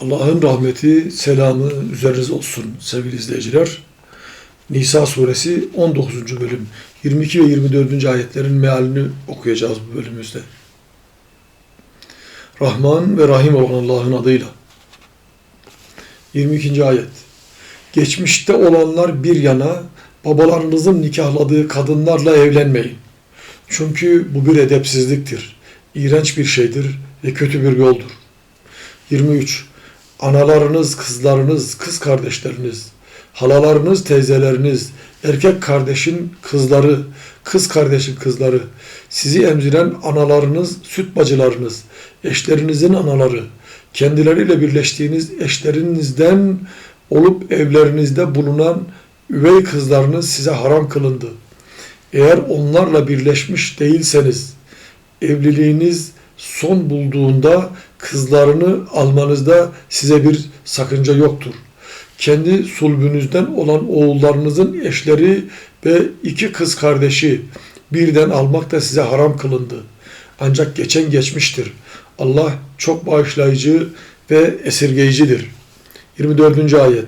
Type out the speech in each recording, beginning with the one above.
Allah'ın rahmeti, selamı üzerinize olsun sevgili izleyiciler. Nisa suresi 19. bölüm 22 ve 24. ayetlerin mealini okuyacağız bu bölümümüzde. Rahman ve Rahim olan Allah'ın adıyla. 22. ayet. Geçmişte olanlar bir yana babalarınızın nikahladığı kadınlarla evlenmeyin. Çünkü bu bir edepsizliktir. İğrenç bir şeydir ve kötü bir yoldur. 23. Analarınız, kızlarınız, kız kardeşleriniz, halalarınız, teyzeleriniz, erkek kardeşin kızları, kız kardeşin kızları, sizi emziren analarınız, süt bacılarınız, eşlerinizin anaları, kendileriyle birleştiğiniz eşlerinizden olup evlerinizde bulunan üvey kızlarınız size haram kılındı. Eğer onlarla birleşmiş değilseniz, evliliğiniz son bulduğunda kızlarını almanızda size bir sakınca yoktur. Kendi sulbünüzden olan oğullarınızın eşleri ve iki kız kardeşi birden almak da size haram kılındı. Ancak geçen geçmiştir. Allah çok bağışlayıcı ve esirgeyicidir. 24. ayet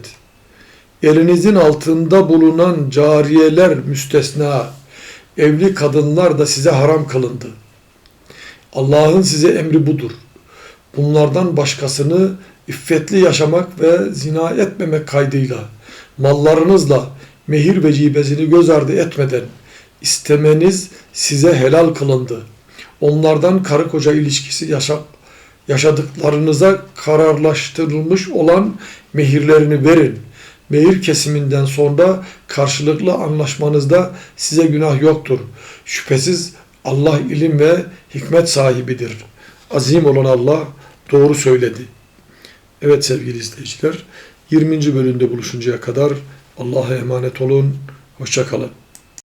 Elinizin altında bulunan cariyeler müstesna, evli kadınlar da size haram kılındı. Allah'ın size emri budur. Bunlardan başkasını iffetli yaşamak ve zina etmemek kaydıyla, mallarınızla mehir ve cibesini göz ardı etmeden istemeniz size helal kılındı. Onlardan karı koca ilişkisi yaşa, yaşadıklarınıza kararlaştırılmış olan mehirlerini verin. Mehir kesiminden sonra karşılıklı anlaşmanızda size günah yoktur. Şüphesiz Allah ilim ve hikmet sahibidir. Azim olan Allah doğru söyledi. Evet sevgili izleyiciler, 20. bölümde buluşuncaya kadar Allah'a emanet olun. Hoşçakalın.